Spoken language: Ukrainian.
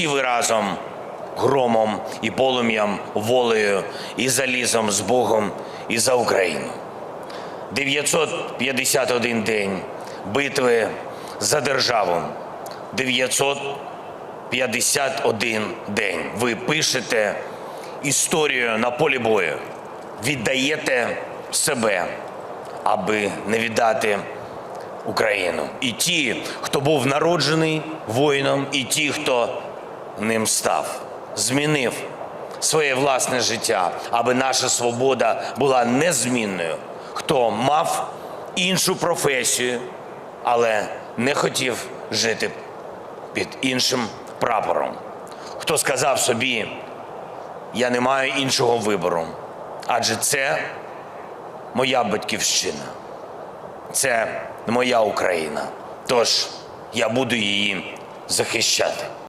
всі ви разом громом і полум'ям, волею і залізом з Богом і за Україну. 951 день битви за державу. 951 день. Ви пишете історію на полі бою, віддаєте себе, аби не віддати Україну. І ті, хто був народжений воїном, і ті, хто ним став, змінив своє власне життя, аби наша свобода була незмінною. Хто мав іншу професію, але не хотів жити під іншим прапором. Хто сказав собі, я не маю іншого вибору, адже це моя батьківщина, це моя Україна. Тож я буду її захищати.